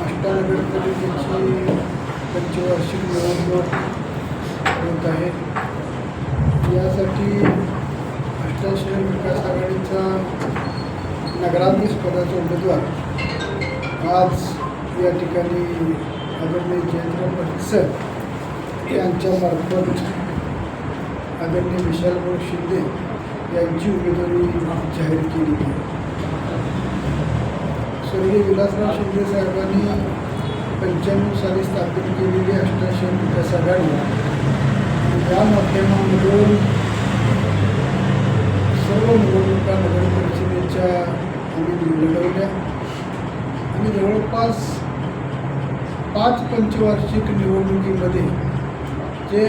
अष्टानगर पालिकेची पंचवार्षिक निवडणूक होत आहे यासाठी अष्टाशय विकास आघाडीचा नगराध्यक्ष पदाचा उमेदवार आज या ठिकाणी आदरणीय जयंतराव पाटील सर यांच्या मार्फत आदरणीय विशालभाऊ शिंदे यांची उमेदवारी जाहीर केली आहे. स्वर्गीय विलासराव शिंदे साहेबांनी पंच्याण्णव साली स्थापन केलेली अष्टाशय विकास आघाडी या माध्यमामधून सर्व निवडणुका नगर परिषदेच्या आम्ही लढवल्या आणि जवळपास पाच पंचवार्षिक निवडणुकीमध्ये जे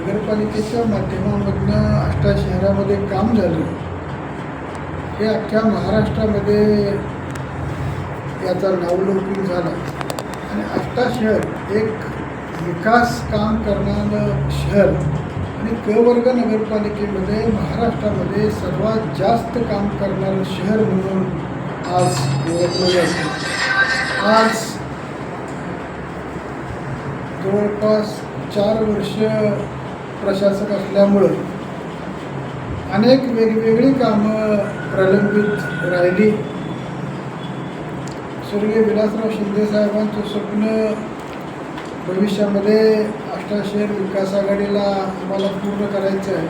नगरपालिकेच्या माध्यमामधनं अष्टा शहरामध्ये काम झालं. हे अख्ख्या महाराष्ट्रामध्ये याचा नावलौकिक झाला. आणि आष्टा शहर एक विकास काम करणारं शहर आणि क वर्ग नगरपालिकेमध्ये महाराष्ट्रामध्ये सर्वात जास्त काम करणारं शहर म्हणून आज ओळखलं जातं. आज जवळपास चार वर्ष प्रशासक असल्यामुळं अनेक वेगवेगळी कामं प्रलंबित राहिली. स्वर्गीय विलासराव शिंदे साहेबांचं स्वप्न भविष्यामध्ये अष्टाशेर विकास आघाडीला आम्हाला पूर्ण करायचं आहे.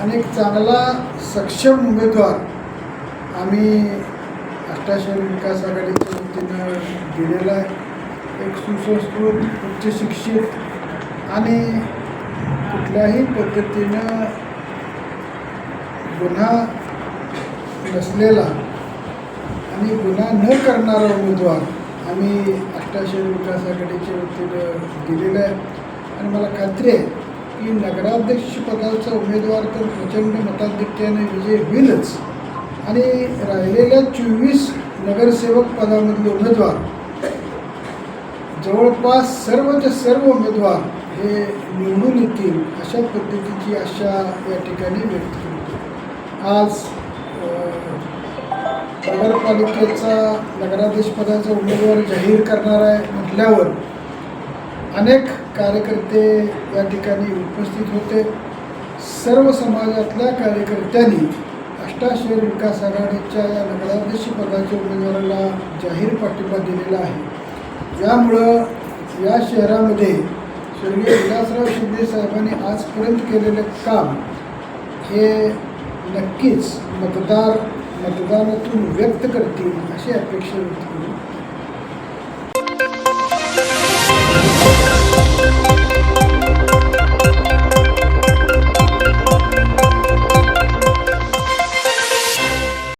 आणि एक चांगला सक्षम उमेदवार आम्ही अष्टाशेर विकास आघाडीच्या वतीनं दिलेला आहे. एक सुसंस्कृत उच्चशिक्षित आणि कुठल्याही पद्धतीनं गुन्हा नसलेला आणि गुन्हा न करणारा उमेदवार आम्ही अष्टाशय विकास आघाडीच्या वतीनं दिलेलं आहे. आणि मला खात्री आहे की नगराध्यक्षपदाचा उमेदवार तर प्रचंड मताधिक्याने विजय होईलच. आणि राहिलेल्या चोवीस नगरसेवक पदामधले उमेदवार जवळपास सर्वच सर्व उमेदवार हे निवडून येतील अशा पद्धतीची आशा या ठिकाणी व्यक्त करतो आज नगरपालिकेचा नगराध्यक्षपदाचा उमेदवार जाहीर करणार आहे म्हटल्यावर अनेक कार्यकर्ते या ठिकाणी उपस्थित होते. सर्व समाजातल्या कार्यकर्त्यांनी अष्टाशहर विकास आघाडीच्या या नगराध्यक्षपदाच्या उमेदवाराला जाहीर पाठिंबा दिलेला आहे. यामुळं या शहरामध्ये स्वर्गीय विलासराव शिंदे साहेबांनी आजपर्यंत केलेलं काम हे नक्कीच मतदार मतदानातून व्यक्त करतील अशी अपेक्षा व्यक्त करू